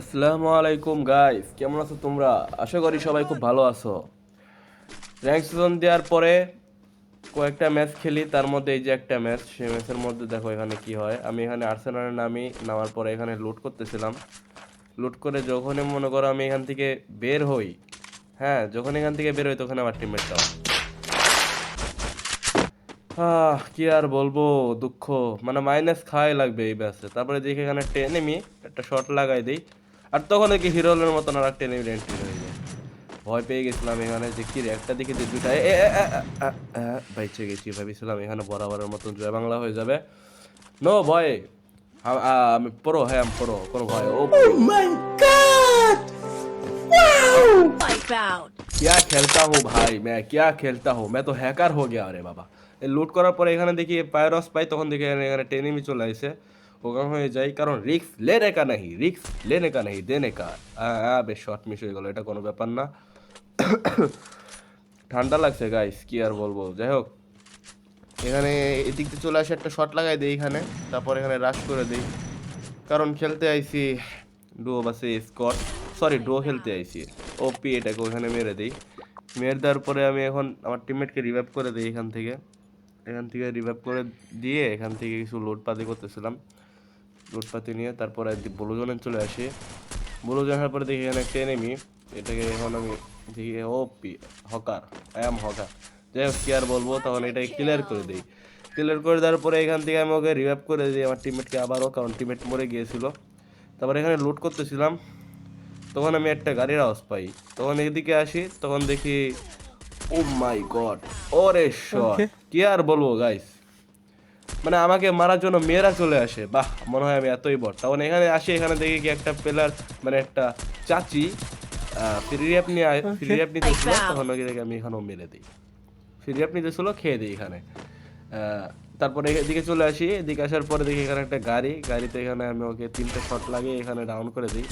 আসসালামু আলাইকুম গাইস কেমন আছো তোমরা? আশা করি সবাই খুব ভালো আছো। র্যাঙ্ক সিজন দেওয়ার পরে কয়েকটা ম্যাচ খেলি। তার মধ্যে এই যে একটা ম্যাচ সেই ম্যাচের মধ্যে দেখো এখানে কি হয়। আমি এখানে আর্সেনালের নামি, নামার পরে এখানে লুট করতেছিলাম। লুট করে যখনই মনে করো আমি এখান থেকে বের হই হ্যাঁ যখন এখান থেকে বের হই তখন আমার টিমমেটটাও আহ, কি আর বলব, দুঃখ। মানে মাইনাস খাওয়াই লাগবে এই ম্যাচে তারপরে দেখি এখানে একটা enemy একটা শট লাগাই দিই। আর তখন দেখি হিরোলের মতন আর একটা এনিমি এন্ট্রি হয়ে যায় ভয় পেয়ে গেছিলাম এখানে যে কি রে, একটা দিকে যে দুইটা এ, এ, এ, এ, এ, এ, বাইচে গেছি ভেবেছিলাম এখানে বরাবরের মতন জয় বাংলা হয়ে যাবে নো ভয় আ- আ- আমি পড়ো হ্যাঁ আমি পড়ো কোনো ভয় ও Wipe out. क्या खेलता हूँ भाई मैं क्या खेलता हूँ मैं तो हैकर हो गया अरे বাবা এই লুট করার পরে এখানে দেখি পায়রস পাই তখন দেখি এখানে এখানে টেনিমি চলে আসে ওখানে হয়ে যাই কারণ রিক্স লেনে কা নাহি রিক্স লেনে কা নাহি, দেনে কা। হ্যাঁ বেশ শর্ট মিস হয়ে গেলো, এটা কোনো ব্যাপার না। ঠান্ডা লাগছে গাইস কি আর বলব? যাই হোক, এখানে এদিক দিয়ে চলে আসে, একটা শট লাগাই দিই এখানে, তারপর এখানে রাশ করে দিই। কারণ খেলতে আইছি ডুও বাসে স্কট সরি ডুও খেলতে আইছি। ওপি এটাকে ওখানে মেরে দিই। মেরে দেওয়ার পরে আমি এখন আমার টিমমেটকে রিভাইভ করে দিই এখান থেকে। এখান থেকে রিভাইভ করে দিয়ে এখান থেকে কিছু লোডপাতি করতেছিলাম। লোডপাতি নিয়ে তারপরে ব্লুজনে চলে আসি। ব্লুজন আসার পরে দেখি এখানে একটা এনেমি এটাকে এখন আমি দেখি OP hacker I am hacker. যাই হোক কি আর বলব তখন এটাকে ক্লিয়ার করে দিই। ক্লিয়ার করে দেওয়ার পরে এখান থেকে আমি ওকে রিভাইভ করে দিই আমার টিমমেটকে আবারও কারণ টিমমেট মরে গিয়েছিল। তারপর এখানে লুট করতেছিলাম। তখন আমি একটা গাড়ির আওয়াজ পাই। তখন এদিকে আসি তখন দেখি ও মাই গড ওরে শট কি আর বলব গাইস মানে আমাকে মারার জন্য মেয়েরা চলে আসে। বাহ মনে হয় আমি এতই বট তখন এখানে আসি এখানে দেখি কি একটা প্লেয়ার মানে একটা চাচি ফ্রি র্যাপ নিয়ে ফ্রি র্যাপ নিতে তখন ওকে দেখে আমি এখানেও মেরে দিই। ফ্রি র্যাপ খেয়ে দিই এখানে। তারপরে এদিকে চলে আসি এদিকে আসার পরে দেখি এখানে একটা গাড়ি গাড়িতে এখানে আমি ওকে তিনটে শট লাগিয়ে এখানে ডাউন করে দিই।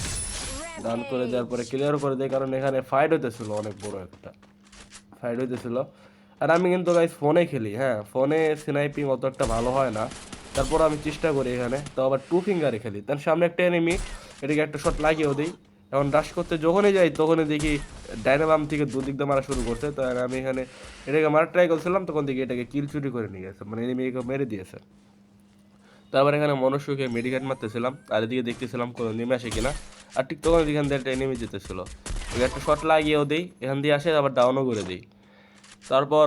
ডাউন করে দেওয়ার পরে ক্লিয়ার করে দিই কারণ এখানে ফাইট হইতেছিল অনেক বড় একটা। ফাইট হইতেছিল। আর আমি কিন্তু গাইস ফোনে খেলি হ্যাঁ ফোনে স্নাইপিং অত একটা ভালো হয় না। তারপর আমি চেষ্টা করি এখানে, তো আবার টু ফিঙ্গারে খেলি। তার সামনে একটা এনিমি এটাকে একটা শট লাগিয়েও দিই। এখন রাশ করতে যখনই যাই, তখনই দেখি ডাইনাবাম থেকে দুদিক দিয়ে মারা শুরু করছে। তো আমি এখানে এটাকে মারা ট্রাই করছিলাম, তখন দেখি এটাকে কিল চুরি করে নিয়ে গেছে মানে এনিমি এনিমিকে মেরে দিয়েছে। তারপর এখানে মনুষ্যকে মেডিকেট মারতেছিলাম, আর এদিকে দেখতেছিলাম কোনো নেমে আসে কিনা। আর ঠিক তখন এখান দিয়ে একটা এনিমি যেতেছিল। একটা শট লাগিয়েও দিই, এখান দিয়ে আসে, আবার ডাউনও করে দিই। তারপর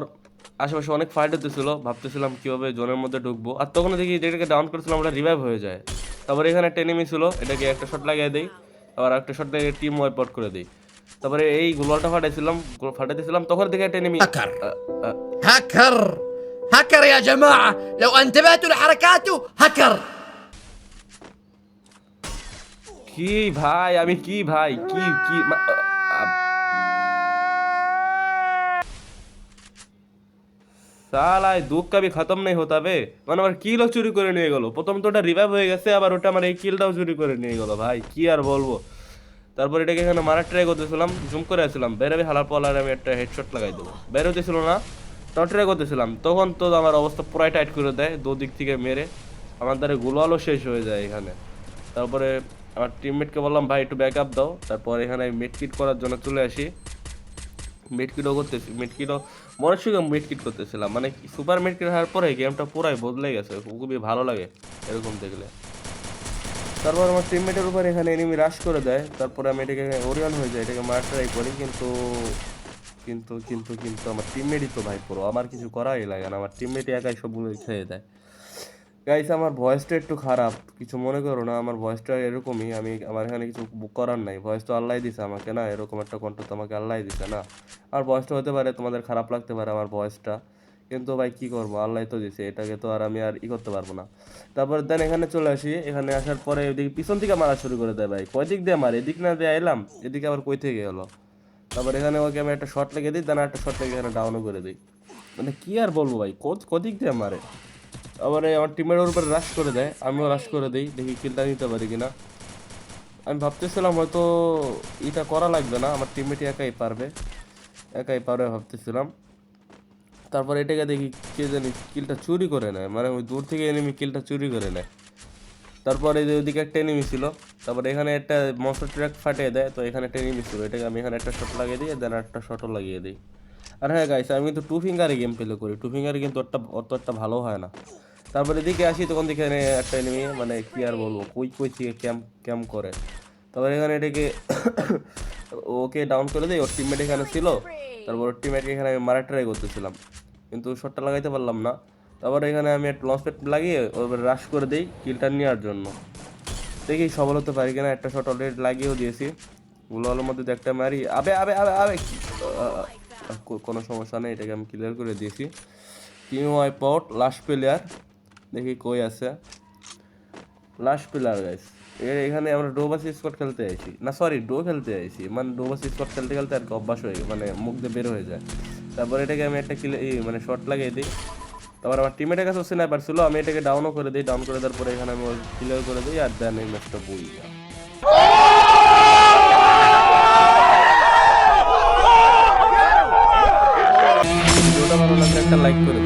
আশেপাশে অনেক ফাইট হতেছিল ভাবতেছিলাম কীভাবে জোনের মধ্যে ঢুকবো আর তখন দেখি যেটাকে ডাউন করেছিলাম ওটা রিভাইভ হয়ে যায় তারপর এখানে একটা এনিমি ছিল এটাকে একটা শট লাগিয়ে দিই আবার একটা শট লাগিয়ে টিম ওয়াইপ আউট করে দিই তারপরে এই গোলটা ফাটাইছিলাম ফাটাইতেছিলাম তখন দেখে একটা এনিমি هكر هكر هكر يا جماعة لو انتبهتوا لحركاته هكر কি ভাই আমি কি ভাই কি কি সালাই দুঃখ কবি খতম নেই হতা বে। মানে আমার কিলও চুরি করে নিয়ে গেল। প্রথম তো ওটা রিভাইভ হয়ে গেছে, আবার ওটা আমার এই কিলটাও চুরি করে নিয়ে গেল। ভাই, কি আর বলব? তারপর এটাকে এখানে মারার ট্রাই করতেছিলাম জুম করে আসছিলাম। বেরোবে হালার পলার আমি একটা হেডশট লাগাই দেবো। বেরোতেছিল না তখন ট্রাই করতেছিলাম। তখন তো আমার অবস্থা পুরাই টাইট করে দেয়, দুদিক থেকে মেরে। আমার দ্বারা গুলো শেষ হয়ে যায় এখানে। তারপরে আমার টিমমেটকে বললাম, ভাই, একটু ব্যাক আপ দাও। তারপর এখানে আমি মেডকিট করার জন্য চলে আসি। মেডকিটও করতেছি মেডকিটও মনের সঙ্গে মেডকিট করতেছিলাম। মানে সুপার মেডকিট হওয়ার পরে গেমটা পুরাই বদলে গেছে, খুবই ভালো লাগে এরকম দেখলে। তারপর আমার টিমমেটের উপর এখানে এনিমি রাশ করে দেয়, তারপরে আমি এটাকে ওরিয়ন হয়ে যায় এটাকে মার ট্রাই করি, কিন্তু কিন্তু কিন্তু কিন্তু আমার টিমমেটই তো ভাই পুরো, আমার কিছু করাই লাগে না, আমার টিমমেটই একাই সবগুলো খেয়ে দেয়। গাইস আমার ভয়েসটা একটু খারাপ। কিছু মনে করো না, আমার ভয়েসটা এরকমই, আমি আমার এখানে কিছু বুক করার নাই। ভয়েস তো আল্লাহ দিছে আমাকে না, এরকম একটা কণ্ঠ তো আমাকে আল্লাহ দিছে না। আর ভয়েসটা হতে পারে তোমাদের খারাপ লাগতে পারে আমার ভয়েসটা কিন্তু ভাই কি করব, আল্লাহ তো দিছে, এটাকে তো আর আমি আর ই করতে পারব না। তারপর দেন এখানে চলে আসি, এখানে আসার পরে এদিকে পিছন থেকে মারা শুরু করে দেয় ভাই। কয় দিক দিয়ে মারে? এদিক না দিয়ে এলাম এদিকে আবার কই থেকে গেলো তারপর এখানে ওকে আমি একটা শট লেগে দিই দেন একটা শট লেগে এখানে ডাউনও করে দিই। মানে কি আর বলব ভাই কদিক দিয়ে মারে? আবার আমার টিমের উপরে রাশ করে দেয়। আমিও রাশ করে দিই, দেখি কিলটা নিতে পারি কিনা। আমি ভাবতেছিলাম হয়তো এটা করা লাগবে না, আমার টিমমেটই একাই পারবে। একাই পারবে ভাবতেছিলাম। তারপর এটাকে দেখি কে জানি কিলটা চুরি করে নেয়। মানে ওই দূর থেকে এনিমি কিলটা চুরি করে নেয়। তারপরে যে ওইদিকে একটা এনিমি ছিল। তারপরে এখানে একটা মনস্টার ট্র্যাক ফাটিয়ে দেয়। তো এখানে একটা এনিমি ছিল। এটাকে আমি এখানে একটা শট লাগিয়ে দিই দেন একটা শটও লাগিয়ে দিই। আর হ্যাঁ গাইস আমি কিন্তু টু ফিঙ্গারে গেম প্লে করি। টু ফিঙ্গারে কিন্তু অতটা অত একটা ভালো হয় না। তারপরে এদিকে আসি তখন দেখি একটা এনিমি মানে কি আর বলব, কই কই থেকে ক্যাম্প ক্যাম্প করে। তারপরে এখানে এটাকে ওকে ডাউন করে দিই, ওর টিমমেট এখানে ছিল। তারপর ওর টিমমেটকে এখানে আমি মারা ট্রাই করতেছিলাম। কিন্তু শটটা লাগাইতে পারলাম না। তারপরে এখানে আমি একটা লঞ্চ প্যাড লাগিয়ে ওর রাশ করে দিই কিলটা নেওয়ার জন্য। দেখি সফল হতে পারি কিনা, একটা শট অলরেডি লাগিয়েও দিয়েছি। গুলোর মধ্যে একটা মারি। আবে আবে আবে আবে! কোনো সমস্যা নেই, এটাকে আমি ক্লিয়ার করে দিয়েছি। টিম ওয়াইপ পট লাস্ট প্লেয়ার দেখি কই আছে। লাস্ট প্লেয়ার গাইস এর এখানে আমরা ডোবাস স্কোয়াড খেলতে আইছি। না সরি ডো খেলতে আইছি। মানে ডোবাস স্কোয়াড খেলতে খেলতে আর কি অভ্যাস হয়ে মানে মুখ দিয়ে বের হয়ে যায়। তারপর এটাকে আমি একটা কিলে মানে শট লাগিয়ে দিই। তারপর আমার টিমের কাছে স্নাইপার ছিল, আমি এটাকে ডাউনও করে দিই ডাউন করে দেওয়ার পরে এখানে আমি ক্লিয়ার করে দিই, আর দেন এই ম্যাচটা বই ভিডিওটা লাইক করে দিও